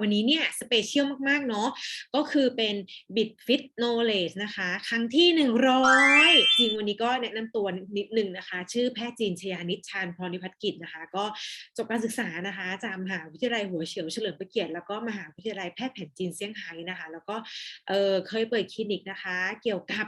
วันนี้เนี่ยสเปเชียลมาก ๆ เนาะก็คือเป็น Bit Fit Knowledge นะคะ ครั้งที่ 100 จริงวันนี้ก็แนะนำตัวนิดนึงนะคะ ชื่อแพทย์จีนชยานิชชานพรนิพัฒกิจนะคะ ก็จบการศึกษานะคะจากมหาวิทยาลัยหัวเฉียวเฉลิมพระเกียรติแล้วก็มหาวิทยาลัยแพทย์แผนจีนเซี่ยงไฮ้นะคะ แล้วก็เออเคยเปิดคลินิกนะคะ เกี่ยวกับ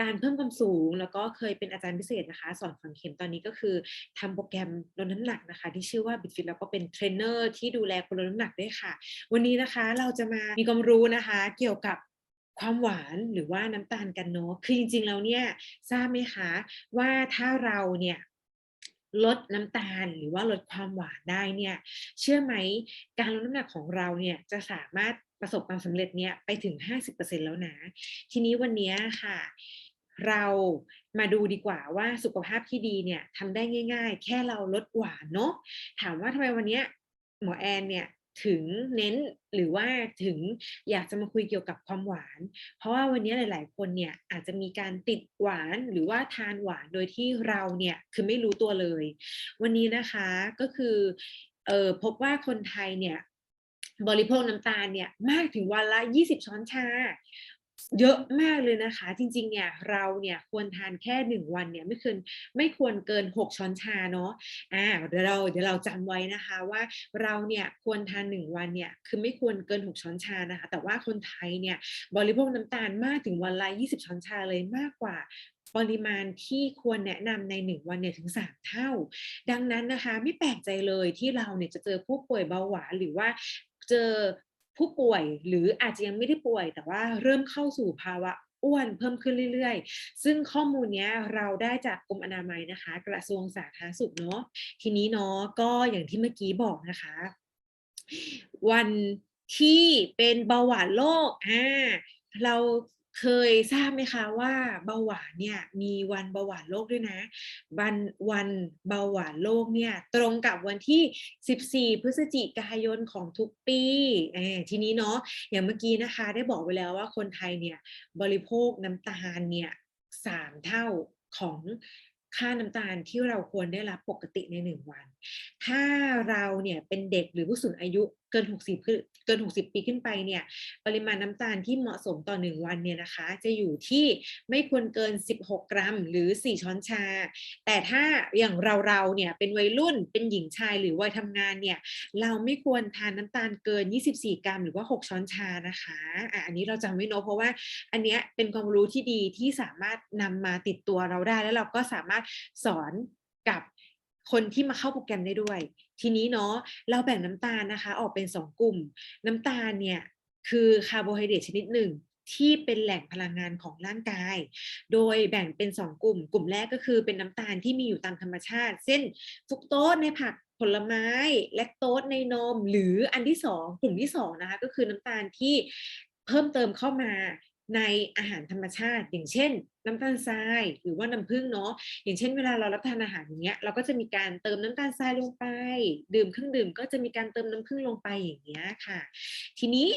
การเพิ่มความสูง แล้วก็เคยเป็นอาจารย์พิเศษนะคะ สอนฝังเข็มตอนนี้ก็คือทำโปรแกรมลดน้ำหนักนะคะ ที่ชื่อว่า Bit Fit แล้วก็เป็นเทรนเนอร์ที่ดูแลคนลดน้ำหนักด้วยค่ะวันนี้นะคะเราจะมามีความรู้นะคะ เกี่ยวกับความหวานหรือว่าน้ำตาลกันเนาะคือจริงๆแล้วเนี่ยทราบไหมคะว่าถ้าเราเนี่ยลดน้ำตาลหรือว่าลดความหวานได้เนี่ยเชื่อไหมการลดน้ำหนักของเราเนี่ยจะสามารถประสบความสำเร็จเนี่ยไปถึง 50%แล้วนะ ทีนี้วันนี้ค่ะ เรามาดูดีกว่าว่าสุขภาพที่ดีเนี่ยทำได้ง่าย ๆ แค่เราลดหวานเนาะถามว่าทำไมวันเนี้ยหมอแอนเนี่ย ถึงเน้นหรือว่าถึงอยากจะมาคุยเกี่ยวกับความหวาน เพราะว่าวันนี้หลาย ๆ คนเนี่ยอาจจะมีการติดหวานหรือว่าทานหวานโดยที่เราเนี่ยคือไม่รู้ตัวเลย วันนี้นะคะก็คือเออพบว่าคนไทยเนี่ยบริโภคน้ำตาลเนี่ยมากถึงวันละ 20 ช้อนชา เยอะมากเลยนะคะ จริง ๆ เนี่ยเราเนี่ยควรทานแค่หนึ่งวันเนี่ยไม่ควรไม่ควรเกิน 6 ช้อนชาเนาะอ่าเดี๋ยวเราเดี๋ยวเราจำไว้นะคะว่าเราเนี่ยควรทานหนึ่งวันเนี่ยคือไม่ควรเกิน 6 ช้อนชานะคะ แต่ว่าคนไทยเนี่ยบริโภคน้ำตาลมากถึงวันละ20 ช้อนชาเลยมากกว่าปริมาณที่ควรแนะนำในหนึ่งวันเนี่ยถึง 3 เท่า ดังนั้นนะคะไม่แปลกใจเลยที่เราเนี่ยจะเจอผู้ป่วยเบาหวานหรือว่าเจอ ผู้ป่วยหรืออาจจะยังไม่ได้ป่วย แต่ว่าเริ่มเข้าสู่ภาวะอ้วนเพิ่มขึ้นเรื่อยๆ ซึ่งข้อมูลนี้เราได้จากกรมอนามัยนะคะ กระทรวงสาธารณสุขเนาะทีนี้เนาะก็อย่างที่เมื่อกี้บอกนะคะ วันที่เป็นเบาหวานโลกอ่าเรา เคยทราบไหมคะว่าเบาหวานเนี่ยมีวันเบาหวานโลกด้วยนะวันวันเบาหวานโลกเนี่ยตรงกับวันที่ 14 พฤศจิกายนของทุกปีทีนี้เนาะอย่างเมื่อกี้นะคะ ได้บอกไว้แล้วว่าคนไทยเนี่ยบริโภคน้ำตาลเนี่ยสามเท่าของค่าน้ำตาลที่เราควรได้รับปกติในหนึ่งวัน ถ้าเราเนี่ยเป็นเด็กหรือผู้สูงอายุเกิน 60เกิน 60 ปีขึ้นไปเนี่ย ปริมาณน้ำตาลที่เหมาะสมต่อ 1 วันเนี่ยนะคะ จะอยู่ที่ไม่ควรเกิน 16 กรัม หรือ 4 ช้อนชา แต่ถ้าอย่างเราๆเนี่ยเป็นวัยรุ่นเป็นหญิงชายหรือวัยทำงานเนี่ย เราไม่ควรทานน้ำตาลเกิน 24 กรัม หรือว่า 6 ช้อนชานะคะอะอันนี้เราจำไว้เนอะเพราะว่าอันเนี้ยเป็นความรู้ที่ดีที่สามารถนำมาติดตัวเราได้ แล้วเราก็สามารถสอนกับ คนที่มาเข้าโปรแกรมได้ด้วย ทีนี้เนาะเราแบ่งน้ำตาลนะคะ ออกเป็น 2 กลุ่ม น้ำตาลเนี่ยคือคาร์โบไฮเดรตชนิดหนึ่งที่เป็นแหล่งพลังงานของร่างกาย โดยแบ่งเป็น 2 กลุ่ม กลุ่มแรกก็คือเป็นน้ำตาลที่มีอยู่ตามธรรมชาติ เช่นฟรุกโตสในผักผลไม้แลคโตสในนม หรืออันที่ 2 กลุ่มที่2นะคะก็คือน้ำตาลที่เพิ่มเติมเข้ามา ในอาหารธรรมชาติ อย่างเช่น น้ำตาลทรายหรือว่าน้ำผึ้งเนาะอย่างเช่นเวลาเรารับประทานอาหารอย่างเงี้ยเราก็จะมีการเติมน้ำตาลทรายลงไป ดื่มเครื่องดื่มก็จะมีการเติมน้ำผึ้งลงไปอย่างเงี้ยค่ะ ทีนี้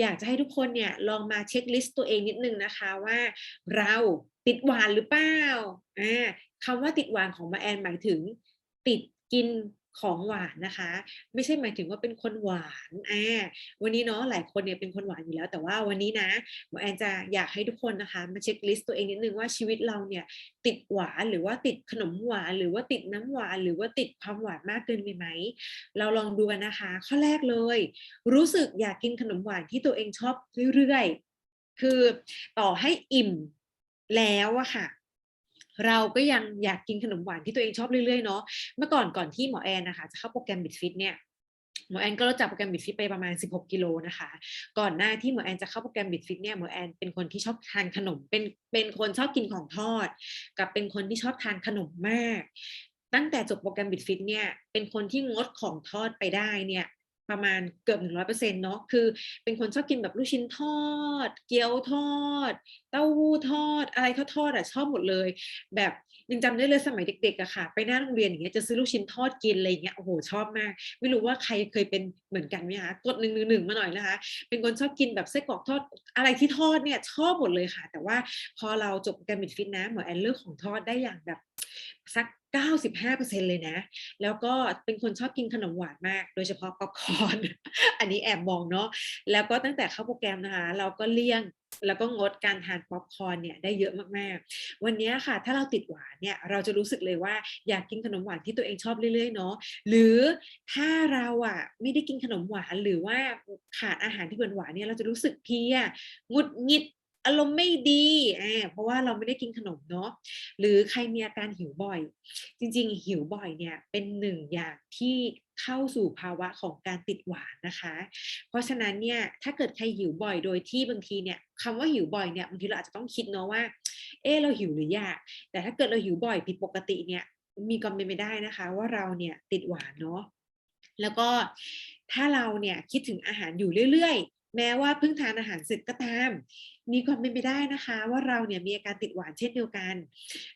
อยากจะให้ทุกคนเนี่ยลองมาเช็คลิสต์ตัวเองนิดนึงนะคะว่า เราติดหวานหรือเปล่าอ่าคำว่าติดหวานของมาแอนหมายถึง ติดกิน ของหวานนะคะ ไม่ใช่หมายถึงว่าเป็นคนหวานอ่าวันนี้เนาะหลายคนเนี่ยเป็นคนหวานอยู่แล้ว แต่ว่าวันนี้นะหมอแอนจะอยากให้ทุกคนนะคะ มาเช็คลิสต์ตัวเองนิดนึงว่าชีวิตเราเนี่ยติดหวานหรือว่าติดขนมหวาน หรือว่าติดน้ำหวาน หรือว่าติดความหวานมากเกินไปไหมเราลองดูกันนะคะ ข้อแรกเลย รู้สึกอยากกินขนมหวานที่ตัวเองชอบเรื่อยๆคือต่อให้อิ่มแล้วอะค่ะ เราก็ยังอยากกินขนมหวานที่ตัวเองชอบเรื่อยๆเนาะเมื่อก่อนก่อนที่หมอแอนนะคะจะเข้าโปรแกรมบิดฟิตเนี่ยหมอแอนก็รู้จักโปรแกรมบิดฟิตไปประมาณ 16 กิโลนะคะ ก่อนหน้าที่หมอแอนจะเข้าโปรแกรมบิดฟิตเนี่ยหมอแอนเป็นคนที่ชอบทานขนม เป็นเป็นคนชอบกินของทอด กับเป็นคนที่ชอบทานขนมมาก ตั้งแต่จบโปรแกรมบิดฟิตเนี่ยเป็นคนที่งดของทอดไปได้เนี่ยประมาณเกือบหนึ่งร้อยเปอร์เซ็นต์เนาะคือเป็นคนชอบกินแบบลูกชิ้นทอด เกี๊ยวทอด เต้าหู้ทอด อะไรทอดๆอะชอบหมดเลย แบบยังจำได้เลยสมัยเด็กๆอะค่ะ ไปหน้าโรงเรียนอย่างเงี้ยจะซื้อลูกชิ้นทอดกินอะไรอย่างเงี้ยโอ้โหชอบมาก ไม่รู้ว่าใครเคยเป็นเหมือนกันไหมคะกดหนึ่งหนึ่งมาหน่อยนะคะ เป็นคนชอบกินแบบไส้กรอกทอดอะไรที่ทอดเนี่ยชอบหมดเลยค่ะ แต่ว่าพอเราจบโปรแกรมบิดฟิตนะหมอแอนเลิกของทอดได้อย่างแบบสัก95%เลยนะ แล้วก็เป็นคนชอบกินขนมหวานมาก โดยเฉพาะป๊อปคอร์น อันนี้แอบมองเนาะ แล้วก็ตั้งแต่เข้าโปรแกรมนะคะ เราก็เลี่ยง แล้วก็งดการทานป๊อปคอร์นเนี่ยได้เยอะมากๆ วันนี้ค่ะถ้าเราติดหวานเนี่ยเราจะรู้สึกเลยว่าอยากกินขนมหวานที่ตัวเองชอบเรื่อยๆเนาะหรือถ้าเราอะไม่ได้กินขนมหวานหรือว่าขาดอาหารที่หวานๆเนี่ยเราจะรู้สึกเพียงุดงิด อารมณ์ไม่ดีเพราะว่าเราไม่ได้กินขนมเนาะหรือใครมีอาการหิวบ่อย จริง ๆ หิวบ่อยเนี่ยเป็นหนึ่งอย่างที่เข้าสู่ภาวะของการติดหวานนะคะ เพราะฉะนั้นเนี่ยถ้าเกิดใครหิวบ่อยโดยที่บางทีเนี่ยคำว่าหิวบ่อยเนี่ยบางทีเราอาจจะต้องคิดเนาะว่า เอ๊เราหิวหรืออยากแต่ถ้าเกิดเราหิวบ่อยผิดปกติเนี่ยมีความเป็นไปได้นะคะ ว่าเราเนี่ยติดหวานเนาะแล้วก็ถ้าเราเนี่ยคิดถึงอาหารอยู่เรื่อย แม้ว่าเพิ่งทานอาหารเสร็จก็ตาม มีความเป็นไปได้นะคะ ว่าเราเนี่ยมีอาการติดหวานเช่นเดียวกัน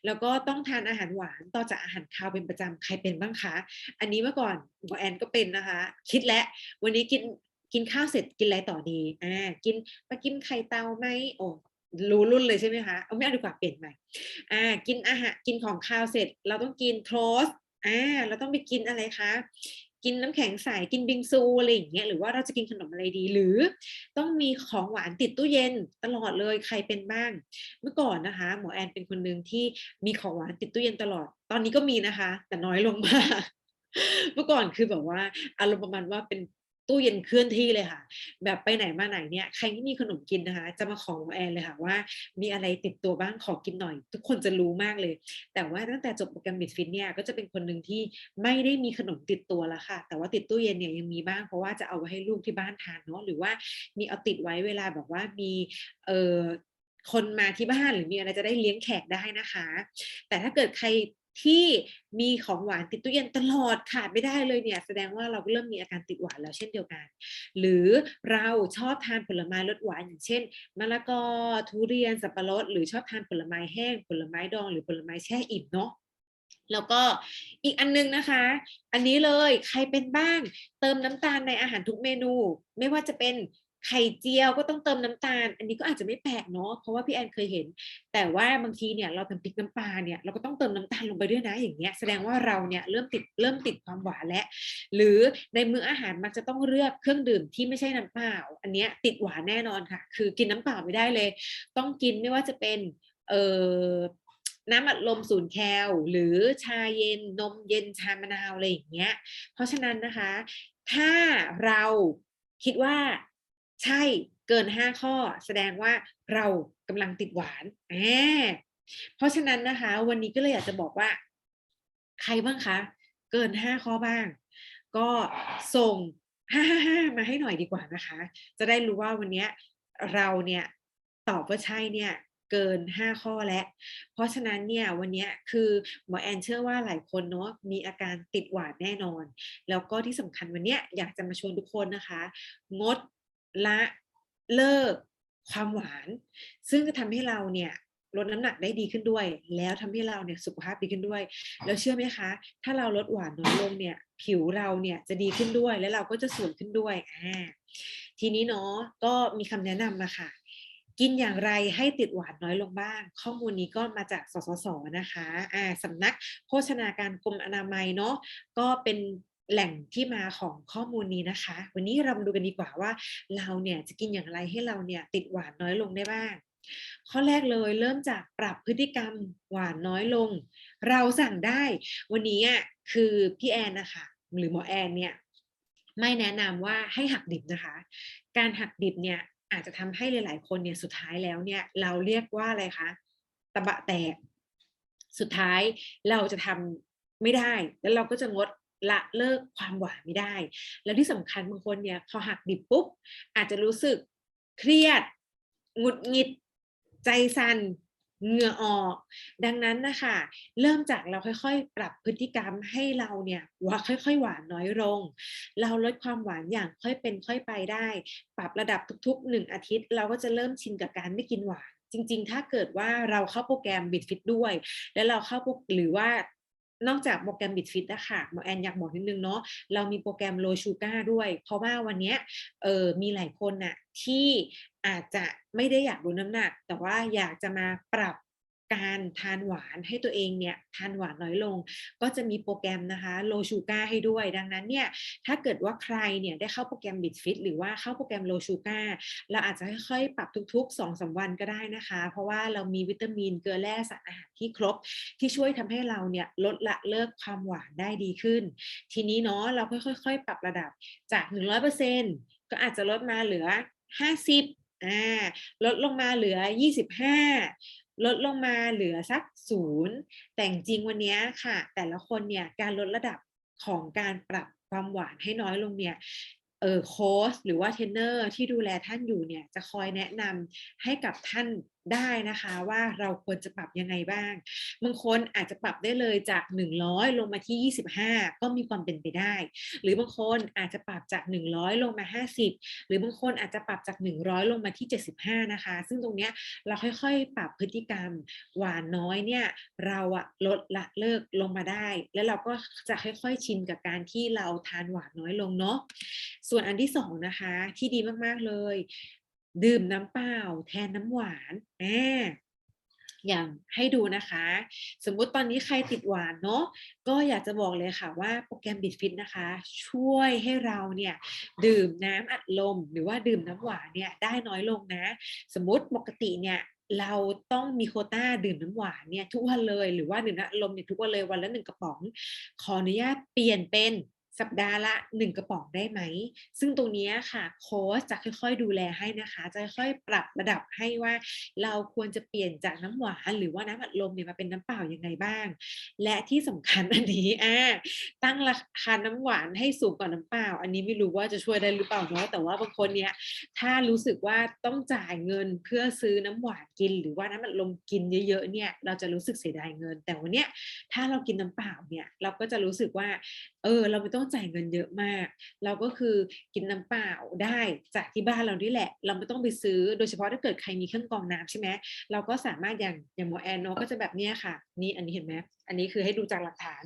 แล้วก็ต้องทานอาหารหวานต่อจากอาหารคาวเป็นประจำใครเป็นบ้างคะ อันนี้เมื่อก่อนหมวกแอนก็เป็นนะคะ คิดแล้ววันนี้กินกินข้าวเสร็จกินอะไรต่อดีอ่ากินมากินไข่เตาไหมโอ้รู้รุ่นเลยใช่ไหมคะเอาไม่เอาดีกว่าเปลี่ยนใหม่อ่ากินอาหารกินของคาวเสร็จ เราต้องกินโทสต์อาเราต้องไปกินอะไรคะ กินน้ำแข็งใสกินบิงซูอะไรอย่างเงี้ยหรือว่าเราจะกินขนมอะไรดี หรือต้องมีของหวานติดตู้เย็นตลอดเลยใครเป็นบ้าง เมื่อก่อนนะคะ หมอแอนเป็นคนหนึ่งที่มีของหวานติดตู้เย็นตลอด ตอนนี้ก็มีนะคะ แต่น้อยลงมากเมื่อก่อนคือแบบว่าอารมณ์ประมาณว่าเป็น ตู้เย็นเคลื่อนที่เลยค่ะ แบบไปไหนมาไหนเนี่ยใครที่มีขนมกินนะคะ จะมาขอแอนเลยค่ะว่า มีอะไรติดตัวบ้างขอกินหน่อย ทุกคนจะรู้มากเลย แต่ว่าตั้งแต่จบโปรแกรม Bitzfit เนี่ยก็จะเป็นคนหนึ่งที่ไม่ได้มีขนมติดตัวแล้วค่ะ แต่ว่าติดตู้เย็นเนี่ยยังมีบ้างเพราะว่าจะเอาไว้ให้ลูกที่บ้านทานเนาะหรือว่ามีเอาติดไว้เวลาแบบว่ามีเอ่อคนมาที่บ้านหรือมีอะไรจะได้เลี้ยงแขกได้นะคะ แต่ถ้าเกิดใคร ที่มีของหวานติดตู้เย็นตลอดขาดไม่ได้เลยเนี่ย แสดงว่าเราก็เริ่มมีอาการติดหวานแล้วเช่นเดียวกัน หรือเราชอบทานผลไม้รสหวานอย่างเช่นมะละกอทุเรียนสับปะรดหรือชอบทานผลไม้แห้ง ผลไม้ดองหรือผลไม้แช่อิ่มเนาะแล้วก็อีกอันหนึ่งนะคะ อันนี้เลยใครเป็นบ้าง เติมน้ำตาลในอาหารทุกเมนู ไม่ว่าจะเป็น ไข่เจียวก็ต้องเติมน้ำตาล อันนี้ก็อาจจะไม่แปลกเนาะเพราะว่าพี่แอนเคยเห็น แต่ว่าบางทีเนี่ยเราทำพริกน้ำปลาเนี่ยเราก็ต้องเติมน้ำตาลลงไปด้วยนะอย่างเงี้ยแสดงว่าเราเนี่ยเริ่มติดเริ่มติดความหวานแล้วหรือในมื้ออาหารมักจะต้องเลือกเครื่องดื่มที่ไม่ใช่น้ำเปล่า อันเนี้ยติดหวานแน่นอนค่ะ คือกินน้ำเปล่าไม่ได้เลย ต้องกินไม่ว่าจะเป็นเอ่อน้ำอัดลม0แคลหรือชาเย็นนมเย็นชามะนาวอะไรอย่างเงี้ย เพราะฉะนั้นนะคะ ถ้าเราคิดว่า ใช่เกิน5ข้อ แสดงว่าเรากำลังติดหวานแอาเพราะฉะนั้นนะคะ วันนี้ก็เลยอยากจะบอกว่า ใครบ้างคะ เกิน5ข้อบ้าง ก็ส่ง555มาให้หน่อยดีกว่านะคะ จะได้รู้ว่าวันนี้เราเนี่ยตอบว่าใช่เนี่ยเกิน 5 ข้อแล้ว เพราะฉะนั้นเนี่ยวันนี้คือหมวกแอนเชื่อว่าหลายคนเนาะมีอาการติดหวานแน่นอน แล้วก็ที่สำคัญวันนี้อยากจะมาชวนทุกคนนะคะ งด ละเลิกความหวาน ซึ่งจะทำให้เราเนี่ยลดน้ำหนักได้ดีขึ้นด้วย แล้วทำให้เราเนี่ยสุขภาพดีขึ้นด้วย แล้วเชื่อไหมคะ ถ้าเราลดหวานน้อยลงเนี่ย ผิวเราเนี่ยจะดีขึ้นด้วย และเราก็จะสวยขึ้นด้วยอาทีนี้เนาะก็มีคำแนะนำมาค่ะ กินอย่างไรให้ติดหวานน้อยลงบ้าง ข้อมูลนี้ก็มาจากสสส.นะคะอ่าสำนักโภชนาการกรมอนามัยเนาะก็เป็น แหล่งที่มาของข้อมูลนี้นะคะ วันนี้เรามาดูกันดีกว่าว่าเราเนี่ยจะกินอย่างไรให้เราเนี่ยติดหวานน้อยลงได้บ้าง ข้อแรกเลยเริ่มจากปรับพฤติกรรมหวานน้อยลง เราสั่งได้ วันนี้อะคือพี่แอนนะคะหรือหมอแอนเนี่ยไม่แนะนำว่าให้หักดิบนะคะ การหักดิบเนี่ยอาจจะทำให้หลาย ๆ คนเนี่ยสุดท้ายแล้วเนี่ยเราเรียกว่าอะไรคะตะบะแตก สุดท้ายเราจะทำไม่ได้ แล้วเราก็จะงด ละเลิกความหวานไม่ได้ แล้วที่สำคัญบางคนเนี่ยพอหักดิบปุ๊บ อาจจะรู้สึกเครียดหงุดหงิด ใจสั่นเหงื่อออก ดังนั้นนะคะเริ่มจากเราค่อยๆ ปรับพฤติกรรมให้เราเนี่ยว่าค่อยๆ หวานน้อยลง เราลดความหวานอย่างค่อยเป็นค่อยไปได้ ปรับระดับทุกๆ1อาทิตย์ เราก็จะเริ่มชินกับการไม่กินหวานจริง ๆ ถ้าเกิดว่าเราเข้าโปรแกรม Bitzfit ด้วย แล้วเราเข้าหรือว่า นอกจากโปรแกรม Bitzfit อะค่ะหมอแอนอยากบอกนิดนึงเนาะเรามีโปรแกรมโลชูก้าด้วย เพราะว่าวันนี้เออมีหลายคนน่ะที่อาจจะไม่ได้อยากลดน้ำหนัก แต่ว่าอยากจะมาปรับ การทานหวานให้ตัวเองเนี่ยทานหวานน้อยลง ก็จะมีโปรแกรมนะคะ low sugar ให้ด้วย ดังนั้นเนี่ยถ้าเกิดว่าใครเนี่ยได้เข้าโปรแกรม Bit Fit หรือว่าเข้าโปรแกรม low sugar เราอาจจะค่อยๆปรับทุกๆ2-3สวันก็ได้นะคะ เพราะว่าเรามีวิตามินเกลือแร่สารอาหารที่ครบ ที่ช่วยทำให้เราเนี่ยลดละเลิกความหวานได้ดีขึ้น ทีนี้เนาะเราค่อยๆ ปรับระดับจาก 100%ก็อาจจะลดมาเหลือ 50อ่าลดลงมาเหลือ 25 ลดลงมาเหลือสักศูนย์แต่จริงวันนี้ค่ะ แต่ละคนเนี่ยการลดระดับของการปรับความหวานให้น้อยลงเนี่ยเออโค้ชหรือว่าเทรนเนอร์ที่ดูแลท่านอยู่เนี่ยจะคอยแนะนำให้กับท่านได้นะคะว่าเราควรจะปรับยังไงบ้างบางคนอาจจะปรับได้เลยจาก 100 ลงมาที่ 25 ก็มีความเป็นไปได้ หรือบางคนอาจจะปรับจาก 100 ลงมา 50 หรือบางคนอาจจะปรับจาก 100 ลงมาที่ 75 นะคะ ซึ่งตรงเนี้ยเราค่อยๆ ปรับพฤติกรรมหวานน้อยเนี่ยเราอะลดละเลิกลงมาได้ แล้วเราก็จะค่อยๆชินกับการที่เราทานหวานน้อยลงเนาะส่วนอันที่สองนะคะที่ดีมากๆเลย ดื่มน้ำเปล่าแทนน้ำหวานอ่าอย่างให้ดูนะคะ สมมุติตอนนี้ใครติดหวานเนาะก็อยากจะบอกเลยค่ะว่าโปรแกรม b i t f i t นะคะ ช่วยให้เราเนี่ยดื่มน้ำอัดลม หรือว่าดื่มน้ำหวานเนี่ยได้น้อยลงนะ สมมุติปกติเนี่ยเราต้องมีโคต้าดื่มน้ำหวานเนี่ยทุกวันเลยหรือว่าดื่มน้ำอัดลมเนี่ยทุกวันเลยวันละหนึ่งกระป๋อง ขออนุญาตเปลี่ยนเป็น สัปดาห์ละ 1 กระป๋องได้ไหม ซึ่งตรงนี้ค่ะโค้ชจะค่อย ๆ ดูแลให้นะคะ จะค่อยปรับระดับให้ว่า เราควรจะเปลี่ยนจากน้ำหวานหรือว่าน้ำอัดลมเนี่ยมาเป็นน้ำเปล่ายังไงบ้าง และที่สำคัญอันนี้อ่าตั้งราคาน้ำหวานให้สูงกว่าน้ำเปล่า อันนี้ไม่รู้ว่าจะช่วยได้หรือเปล่าเนาะแต่ว่าบางคนเนี่ยถ้ารู้สึกว่าต้องจ่ายเงินเพื่อซื้อน้ำหวานกิน หรือว่าน้ำอัดลมกินเยอะๆเนี่ยเราจะรู้สึกเสียดายเงิน แต่วันเนี้ยถ้าเรากินน้ำเปล่าเนี่ยเราก็จะรู้สึกว่าเออเราไม่ต้องจ่ายเงินเยอะมาก เราก็คือกินน้ำเปล่าได้จากที่บ้านเรานี่แหละ เราไม่ต้องไปซื้อโดยเฉพาะถ้าเกิดใครมีเครื่องกรองน้ำใช่ไหมเราก็สามารถอย่างอย่างหมอแอนเนาะก็จะแบบเนี้ยค่ะ นี่อันนี้เห็นไหมอันนี้คือให้ดูจากหลักฐาน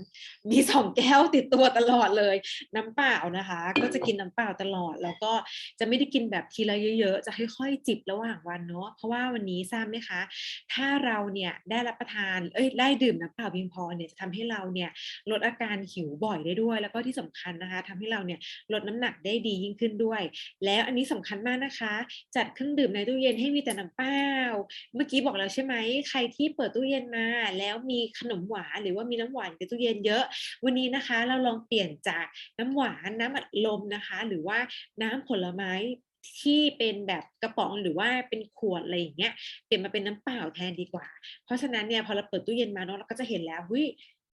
มีสองแก้วติดตัวตลอดเลย น้ำเปล่านะคะ ก็จะกินน้ำเปล่าตลอด แล้วก็จะไม่ได้กินแบบทีละเยอะๆ จะค่อยๆจิบระหว่างวันเนาะเพราะว่าวันนี้ทราบไหมคะ ถ้าเราเนี่ยได้รับประทานเอ้ยได้ดื่มน้ำเปล่าเพียงพอเนี่ยจะทำให้เราเนี่ยลดอาการหิวบ่อยได้ด้วย แล้วก็ที่สำคัญนะคะทำให้เราเนี่ยลดน้ำหนักได้ดียิ่งขึ้นด้วย แล้วอันนี้สำคัญมากนะคะ จัดเครื่องดื่มในตู้เย็นให้มีแต่น้ำเปล่าเมื่อกี้บอกแล้วใช่ไหมใครที่เปิดตู้เย็นมา แล้วมีขนมหวานหรือว่ามีน้ำหวานในตู้เย็นเยอะ วันนี้นะคะ เราลองเปลี่ยนจากน้ำหวานน้ำอัดลมนะคะ หรือว่าน้ำผลไม้ที่เป็นแบบกระป๋องหรือว่าเป็นขวดอะไรอย่างเงี้ยเปลี่ยนมาเป็นน้ำเปล่าแทนดีกว่า เพราะฉะนั้นเนี่ยพอเราเปิดตู้เย็นมาเนาะเราก็จะเห็นแล้วหุ้ย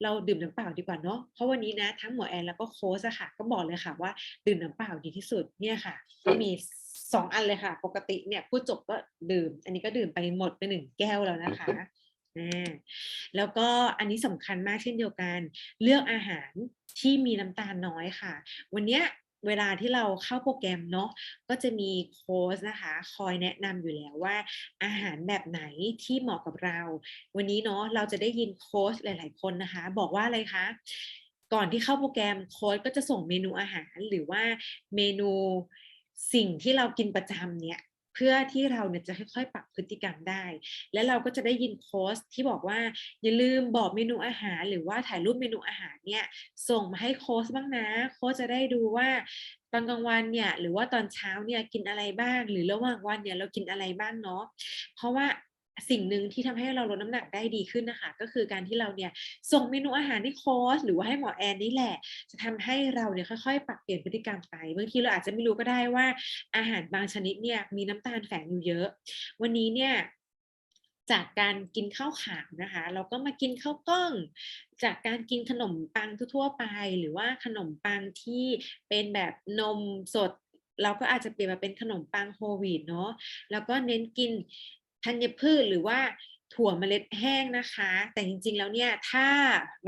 เราดื่มน้ำเปล่าดีกว่าเนาะเพราะวันนี้นะทั้งหมอแอนแล้วก็โค้ชอะค่ะ ก็บอกเลยค่ะว่าดื่มน้ำเปล่าดีที่สุดเนี่ยค่ะ ก็มีสองอันเลยค่ะ ปกติเนี่ยพูดจบก็ดื่ม อันนี้ก็ดื่มไปหมดไปหนึ่งแก้วแล้วนะคะอ่าแล้วก็อันนี้สำคัญมากเช่นเดียวกัน เลือกอาหารที่มีน้ำตาลน้อยค่ะ วันเนี้ย เวลาที่เราเข้าโปรแกรมเนาะก็จะมีโค้ชนะคะ คอยแนะนำอยู่แล้วว่า อาหารแบบไหนที่เหมาะกับเรา วันนี้เนาะเราจะได้ยินโค้ชหลาย ๆ คนนะคะ บอกว่าอะไรคะก่อนที่เข้าโปรแกรมโค้ชก็จะส่งเมนูอาหารหรือว่าเมนูสิ่งที่เรากินประจำเนี่ย เพื่อที่เราเนี่ยจะค่อยๆ ปรับพฤติกรรมได้ และเราก็จะได้ยินโค้ชที่บอกว่าอย่าลืมบอกเมนูอาหาร หรือว่าถ่ายรูปเมนูอาหารเนี่ยส่งมาให้โค้ชบ้างนะ โค้ชจะได้ดูว่าตอนกลางวันเนี่ยหรือว่าตอนเช้าเนี่ยกินอะไรบ้าง หรือระหว่างวันเนี่ยเรากินอะไรบ้างเนาะเพราะว่า สิ่งหนึ่งที่ทำให้เราลดน้ำหนักได้ดีขึ้นนะคะ ก็คือการที่เราเนี่ยส่งเมนูอาหารให้โค้ชหรือว่าให้หมอแอนนี่แหละ จะทำให้เราเนี่ยค่อยๆ ปรับเปลี่ยนพฤติกรรมไปบางทีเราอาจจะไม่รู้ก็ได้ว่า อาหารบางชนิดเนี่ยมีน้ำตาลแฝงอยู่เยอะ วันนี้เนี่ยจากการกินข้าวขาวนะคะ เราก็มากินข้าวกล้อง จากการกินขนมปังทั่วๆไป หรือว่าขนมปังที่เป็นแบบนมสดเราก็อาจจะเปลี่ยนมาเป็นขนมปังโฮลวีตเนาะ แล้วก็เน้นกิน ธัญพืชหรือว่าถั่วเมล็ดแห้งนะคะ แต่จริงๆแล้วเนี่ยถ้า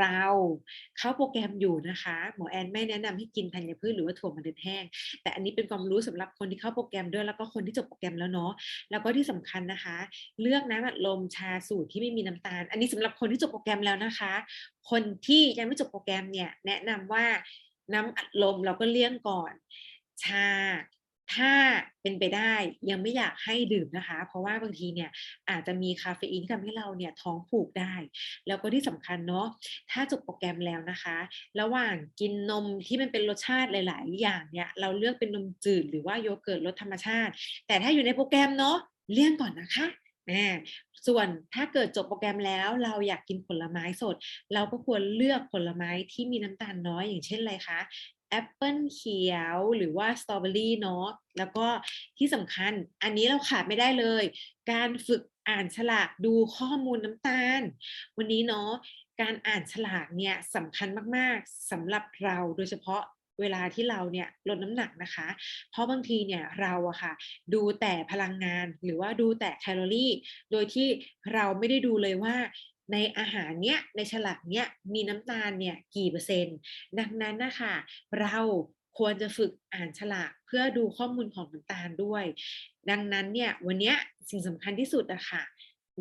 เราเข้าโปรแกรมอยู่นะคะหมอแอนไม่แนะนำให้กินธัญพืชหรือว่าถั่วเมล็ดแห้ง แต่อันนี้เป็นความรู้สำหรับคนที่เข้าโปรแกรมด้วยแล้วก็คนที่จบโปรแกรมแล้วเนาะแล้วก็ที่สำคัญนะคะ เลือกน้ำอัดลมชาสูตรที่ไม่มีน้ำตาล อันนี้สำหรับคนที่จบโปรแกรมแล้วนะคะ คนที่ยังไม่จบโปรแกรมเนี่ยแนะนำว่าน้ำอัดลมเราก็เลี่ยงก่อน ชา ถ้าเป็นไปได้ยังไม่อยากให้ดื่มนะคะ เพราะว่าบางทีเนี่ยอาจจะมีคาเฟอีนที่ทำให้เราเนี่ยท้องผูกได้ แล้วก็ที่สำคัญเนาะถ้าจบโปรแกรมแล้วนะคะ ระหว่างกินนมที่มันเป็นรสชาติหลาย ๆ อย่างเนี่ยเราเลือกเป็นนมจืดหรือว่าโยเกิร์ตรสธรรมชาติ แต่ถ้าอยู่ในโปรแกรมเนาะเลี่ยงก่อนนะคะอ่าส่วนถ้าเกิดจบโปรแกรมแล้วเราอยากกินผลไม้สด เราก็ควรเลือกผลไม้ที่มีน้ำตาลน้อยอย่างเช่นอะไรคะ แอปเปิลเขียวหรือว่าสตรอเบอรี่เนาะแล้วก็ที่สำคัญอันนี้เราขาดไม่ได้เลย การฝึกอ่านฉลากดูข้อมูลน้ำตาล วันนี้เนาะการอ่านฉลากเนี่ยสำคัญมากๆสำหรับเราโดยเฉพาะเวลาที่เราเนี่ยลดน้ำหนักนะคะ เพราะบางทีเนี่ยเราอะค่ะ ดูแต่พลังงานหรือว่าดูแต่แคลอรี่ โดยที่เราไม่ได้ดูเลยว่า ในอาหารเนี้ยในฉลากเนี้ยมีน้ำตาลเนี่ยกี่เปอร์เซ็นต์ ดังนั้นนะคะเราควรจะฝึกอ่านฉลากเพื่อดูข้อมูลของน้ำตาลด้วย ดังนั้นเนี่ยวันนี้สิ่งสำคัญที่สุดอะค่ะ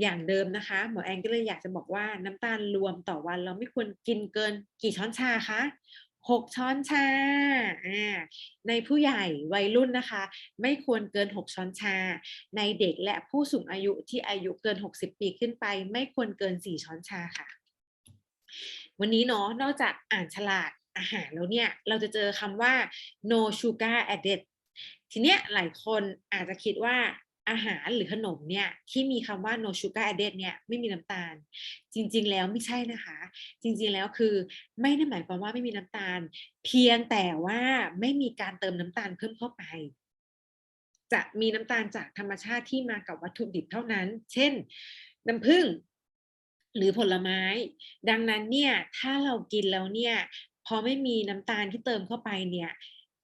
อย่างเดิมนะคะ หมอแอนก็เลยอยากจะบอกว่าน้ำตาลรวมต่อวันเราไม่ควรกินเกินกี่ช้อนชาคะ หกช้อนชาอ่าในผู้ใหญ่วัยรุ่นนะคะ ไม่ควรเกิน6ช้อนชา ในเด็กและผู้สูงอายุที่อายุเกิน60ปีขึ้นไป ไม่ควรเกิน4ช้อนชาค่ะ วันนี้เนาะนอกจากอ่านฉลากอาหารแล้วเนี่ย เราจะเจอคำว่า no sugar added ทีเนี้ยหลายคนอาจจะคิดว่า อาหารหรือขนมเนี่ยที่มีคำว่า no sugar added เนี่ยไม่มีน้ำตาล จริง ๆ แล้วไม่ใช่นะคะ จริง ๆ แล้วคือไม่ได้หมายความว่าไม่มีน้ำตาล เพียงแต่ว่าไม่มีการเติมน้ำตาลเพิ่มเข้าไป จะมีน้ำตาลจากธรรมชาติที่มากับวัตถุดิบเท่านั้น เช่น น้ำผึ้งหรือผลไม้ ดังนั้นเนี่ยถ้าเรากินแล้วเนี่ยพอไม่มีน้ำตาลที่เติมเข้าไปเนี่ย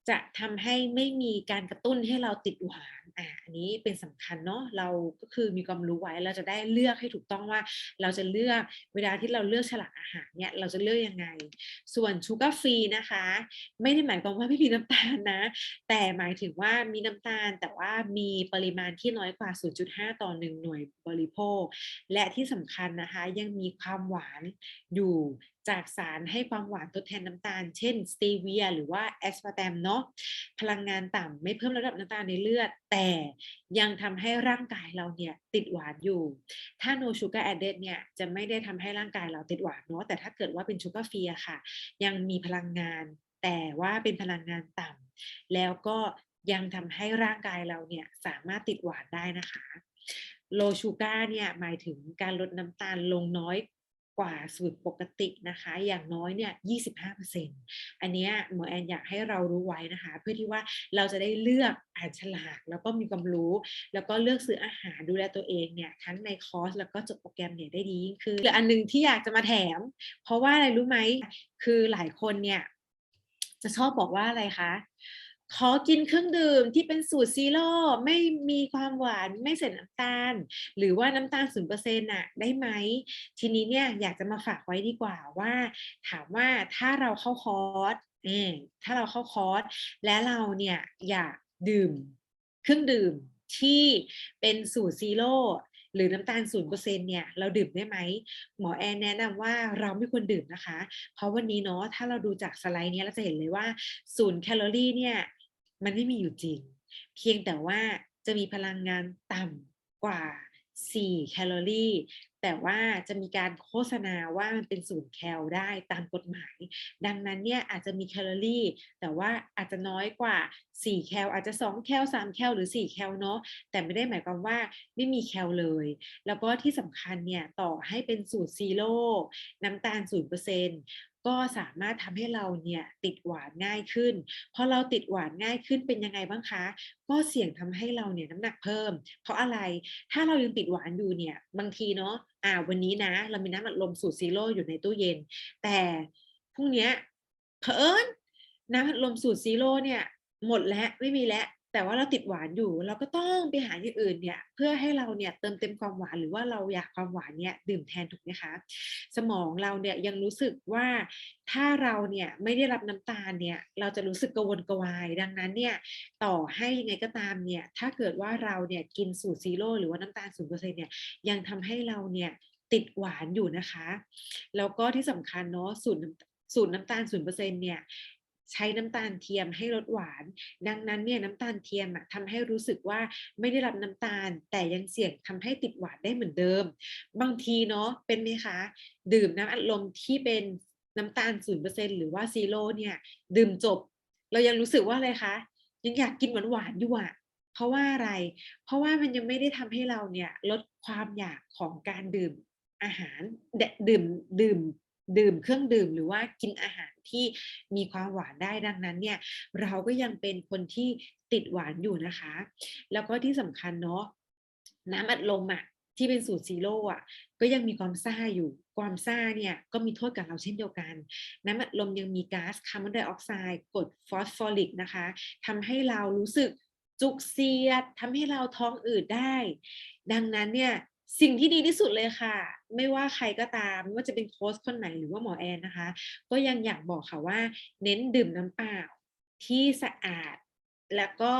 จะทำให้ไม่มีการกระตุ้นให้เราติดหวานอ่าอันนี้เป็นสำคัญเนาะเราก็คือมีความรู้ไว้เราจะได้เลือกให้ถูกต้องว่า เราจะเลือกเวลาที่เราเลือกฉลากอาหารเนี่ยเราจะเลือกยังไง ส่วนชูการ์ฟรีนะคะ ไม่ได้หมายความว่าไม่มีน้ำตาลนะ แต่หมายถึงว่ามีน้ำตาล แต่ว่ามีปริมาณที่น้อยกว่า 0.5 ต่อ 1 หน่วยบริโภค และที่สำคัญนะคะยังมีความหวานอยู่ จากสารให้ความหวานทดแทนน้ำตาล เช่นสเตีเวียหรือว่าแอสปาร์ตมเนาะพลังงานต่ำไม่เพิ่มระดับน้ำตาลในเลือด แต่ยังทำให้ร่างกายเราเนี่ยติดหวานอยู่ ถ้า no sugar added เนี่ยจะไม่ได้ทำให้ร่างกายเราติดหวานเนาะแต่ถ้าเกิดว่าเป็นชูการ์ฟรีอะค่ะ ยังมีพลังงาน แต่ว่าเป็นพลังงานต่ำแล้วก็ยังทำให้ร่างกายเราเนี่ยสามารถติดหวานได้นะคะโลชูการ์เนี่ยหมายถึงการลดน้ำตาลลงน้อย กว่าสูตรปกตินะคะ อย่างน้อยเนี่ย 25%อันเนี้ยหมอแอนอยากให้เรารู้ไว้นะคะ เพื่อที่ว่าเราจะได้เลือกอ่านฉลาก แล้วก็มีความรู้ แล้วก็เลือกซื้ออาหารดูแลตัวเองเนี่ย ทั้งในคอร์สแล้วก็จบโปรแกรมเนี่ยได้ดียิ่งขึ้นหรืออันหนึงที่อยากจะมาแถม เพราะว่าอะไรรู้ไหม คือหลายคนเนี่ยจะชอบบอกว่าอะไรคะ ขอกินเครื่องดื่มที่เป็นสูตรซีโร่ไม่มีความหวานไม่ใส่น้ำตาล หรือว่าน้ำตาลศูนเปอร์เซ็นต์น่ะได้ไหม ทีนี้เนี่ยอยากจะมาฝากไว้ดีกว่าว่า ถามว่าถ้าเราเข้าคอร์สเออถ้าเราเข้าคอร์สและเราเนี่ยอยากดื่มเครื่องดื่มที่เป็นสูตรซีโร่หรือน้ำตาลศูนเปอร์เซ็นเนี่ยเราดื่มได้ไหม หมอแอนแนะนำว่าเราไม่ควรดื่มนะคะ เพราะวันนี้เนาะถ้าเราดูจากสไลด์นี้เราจะเห็นเลยว่าศูนย์แคลอรี่เนี่ย มันไม่มีอยู่จริง เพียงแต่ว่าจะมีพลังงานต่ำกว่า 4 แคลอรี่ แต่ว่าจะมีการโฆษณาว่ามันเป็นศูนย์แคลได้ตามกฎหมาย ดังนั้นเนี่ยอาจจะมีแคลอรี่ แต่ว่าอาจจะน้อยกว่า 4 แคลอาจจะ 2 แคล 3 แคล หรือ 4 แคลเนาะ แต่ไม่ได้หมายความว่าไม่มีแคลเลย แล้วก็ที่สำคัญเนี่ยต่อให้เป็นสูตรซีโร่น้ำตาล 0%ก็สามารถทำให้เราเนี่ยติดหวานง่ายขึ้นพอเราติดหวานง่ายขึ้นเป็นยังไงบ้างคะ ก็เสี่ยงทำให้เราเนี่ยน้ำหนักเพิ่ม เพราะอะไรถ้าเรายังติดหวานอยู่เนี่ยบางทีเนาะอ่าวันนี้นะ เรามีน้ำอัดลมสูตรซีโร่อยู่ในตู้เย็น แต่พรุ่งนี้เผอิญน้ำอัดลมสูตรซีโร่เนี่ยหมดแล้วไม่มีแล้ว แต่ว่าเราติดหวานอยู่ เราก็ต้องไปหาอย่างอื่นเนี่ยเพื่อให้เราเนี่ยเติมเต็มความหวานหรือว่าเราอยากความหวานเนี่ยดื่มแทนถูกไหมคะสมองเราเนี่ยยังรู้สึกว่าถ้าเราเนี่ยไม่ได้รับน้ำตาลเนี่ยเราจะรู้สึกกระวนกระวาย ดังนั้นเนี่ยต่อให้ยังไงก็ตามเนี่ยถ้าเกิดว่าเราเนี่ยกินสูตรซีโร่หรือว่าน้ำตาลศูนเปอร์เซ็นต์เนี่ยยังทำให้เราเนี่ยติดหวานอยู่นะคะ แล้วก็ที่สำคัญเนาะสูตรน้ำสูตรน้ำตาลศูนเปอร์เซ็นต์เนี่ย ใช้น้ำตาลเทียมให้ลดหวาน ดังนั้นเนี่ยน้ำตาลเทียมอะทำให้รู้สึกว่าไม่ได้รับน้ำตาล แต่ยังเสี่ยงทำให้ติดหวานได้เหมือนเดิม บางทีเนาะเป็นไหมคะ ดื่มน้ำอัดลมที่เป็นน้ำตาล0%หรือว่าซีโร่เนี่ย ดื่มจบ เรายังรู้สึกว่าอะไรคะยังอยากกินหวานๆอยู่อะเพราะว่าอะไร เพราะว่ามันยังไม่ได้ทำให้เราเนี่ยลดความอยากของการดื่มอาหารดดื่มดื่ม ดื่มเครื่องดื่มหรือว่ากินอาหารที่มีความหวานได้ดังนั้นเนี่ยเราก็ยังเป็นคนที่ติดหวานอยู่นะคะ แล้วก็ที่สำคัญเนาะน้ำอัดลมอะที่เป็นสูตรซีโร่อะก็ยังมีความซ่าอยู่ความซ่าเนี่ยก็มีโทษกับเราเช่นเดียวกัน น้ำอัดลมยังมีก๊าซคาร์บอนไดออกไซด์กรดฟอสฟอริกนะคะทำให้เรารู้สึกจุกเสียดทำให้เราท้องอืดได้ ดังนั้นเนี่ย สิ่งที่ดีที่สุดเลยค่ะ ไม่ว่าใครก็ตามไม่ว่าจะเป็นโค้ชคนไหนหรือว่าหมอแอนนะคะ ก็ยังอยากบอกค่ะว่า เน้นดื่มน้ำเปล่าที่สะอาด แล้วก็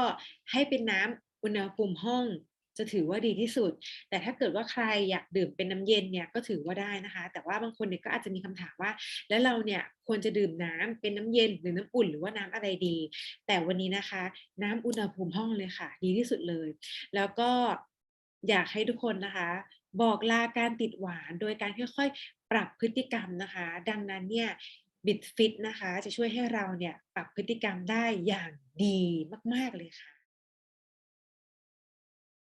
ให้เป็นน้ำอุณหภูมิห้องจะถือว่าดีที่สุด แต่ถ้าเกิดว่าใครอยากดื่มเป็นน้ำเย็นเนี่ยก็ถือว่าได้นะคะ แต่ว่าบางคนเนี่ยก็อาจจะมีคำถามว่า แล้วเราเนี่ยควรจะดื่มน้ำเป็นน้ำเย็นหรือน้ำอุ่นหรือว่าน้ำอะไรดี แต่วันนี้นะคะ น้ำอุณหภูมิห้องเลยค่ะ ดีที่สุดเลย แล้วก็ อยากให้ทุกคนนะคะ บอกลาการติดหวานโดยการค่อยๆ ปรับพฤติกรรมนะคะ ดังนั้นเนี่ยบิดฟิตนะคะ จะช่วยให้เราเนี่ยปรับพฤติกรรมได้อย่างดีมาก ๆ เลยค่ะ